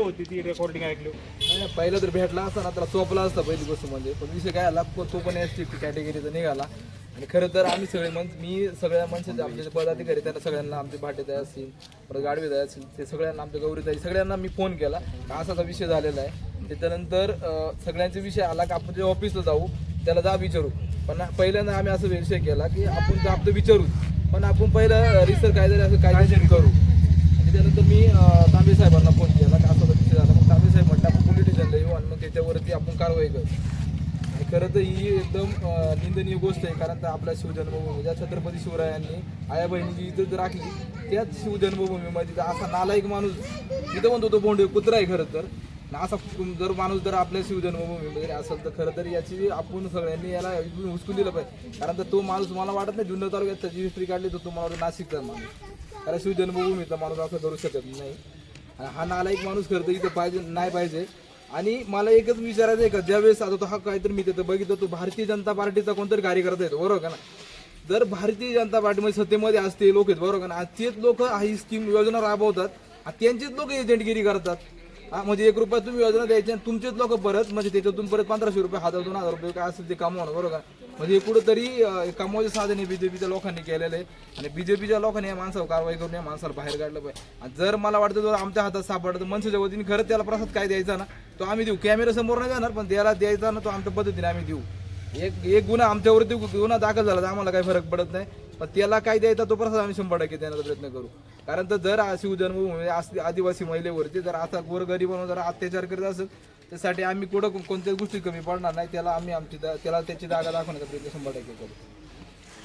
होती ती रेकॉर्डिंग ऐकली नाही, पहिलं तर भेटला असता ना त्याला चोपला असता पहिली गोष्ट म्हणजे. पण विषय काय आला तो पण एस टी कॅटेगरीचा निघाला. आणि खरं तर आम्ही सगळे मन मी सगळ्या माणसाचे आमचे जे पदाधिकारी त्यांना सगळ्यांना आमचे भाटेदाय असतील परत गाडवेदाय असतील ते सगळ्यांना आमच्या गौरीताई सगळ्यांना मी फोन केला. का असा असा विषय झालेला आहे. त्याच्यानंतर अं, सगळ्यांचा विषय आला की आपण जे ऑफिसला जाऊ त्याला जा विचारू. पण पहिल्यांदा आम्ही असं विषय केला की आपण जाब तर विचारू. पण आपण पहिलं रिसर्च काहीतरी असं काहीतरी करू. आणि त्यानंतर मी अं, तांबे साहेबांना फोन केला का असं विषय झाला. मग तांबे साहेब म्हटलं आपण पोलीस स्टेशनला येऊ आणि मग त्याच्यावरती आपण कारवाई करू. आणि खरं तर ही एकदम निंदनीय गोष्ट आहे. कारण तर आपल्या शिवजन्मभूमी ज्या छत्रपती शिवरायांनी आया बहिणीची इज्जत राखली त्याच शिवजन्मभूमीमध्ये असा नालायक माणूस इथं म्हणतो तो बोंडे कुत्रा आहे खरं तर. असा जर माणूस जर आपल्या शिवजन्मभूमीमध्ये असेल तर खरं तर याची आपण सगळ्यांनी याला हुसकून दिलं पाहिजे. कारण तर तो माणूस मला वाटत नाही जुन्नर तालुक्यात त्याची हिस्ट्री काढली तर तो मला वाटतं नाशिकचा माणूस. कारण शिवजन्मभूमीचा माणूस असं करू शकत नाही. हा नालायक माणूस करतो इथं पाहिजे नाही पाहिजे. आणि मला एकच विचारायचं आहे का ज्यावेळेस आता तो हा काहीतरी मी तिथं बघितलं तो भारतीय जनता पार्टीचा कोणतरी कार्यकर्ता येतो बरोबर का ना जर भारतीय जनता पार्टीमध्ये सत्तेमध्ये असते लोक आहेत बरोबर का ना आज तेच लोक ही स्कीम योजना राबवतात आणि त्यांचेच लोक एजंटगिरी करतात. हा म्हणजे एक रुपया तुम्ही योजना द्यायची आणि तुमचेच लोक परत म्हणजे त्याच्यातून परत पंधराशे रुपये हजार दोन हजार रुपये काय असेल ते कमावणं बरोबर का म्हणजे कुठंतरी अं, कमवायचं साधन आहे बीजेपीच्या लोकांनी केलेलं. आहे आणि बीजेपीच्या लोकांनी या माणसावर कारवाई करून या माणसाला बाहेर काढलं पाहिजे. आणि जर मला वाटतं जर आमच्या हातात सापडलं तर मनसेच्या वतीने खरंच त्याला प्रसाद काय द्यायचा ना तो आम्ही देऊ. कॅमेरा समोर नाही जाणार पण त्याला द्यायचा ना तो आमच्या पद्धतीने आम्ही देऊ. एक एक गुन्हा आमच्यावरती गुन्हा दाखल झाला तर आम्हाला काही फरक पडत नाही. पण त्याला काय द्यायचा तो प्रसाद आम्ही शंभर टक्के देण्याचा प्रयत्न करू. कारण तर जर आ- शिवजन्मभूमी म्हणजे आदिवासी महिलेवरती जर असा गोरगरीबांवर जर अत्याचार करत असेल त्यासाठी आम्ही कुठं कोणत्याच गोष्टी कमी पडणार नाही त्याला आम्ही आमची त्याला त्याची जागा दाखवण्याचा प्रयत्न शंभर टक्के करू.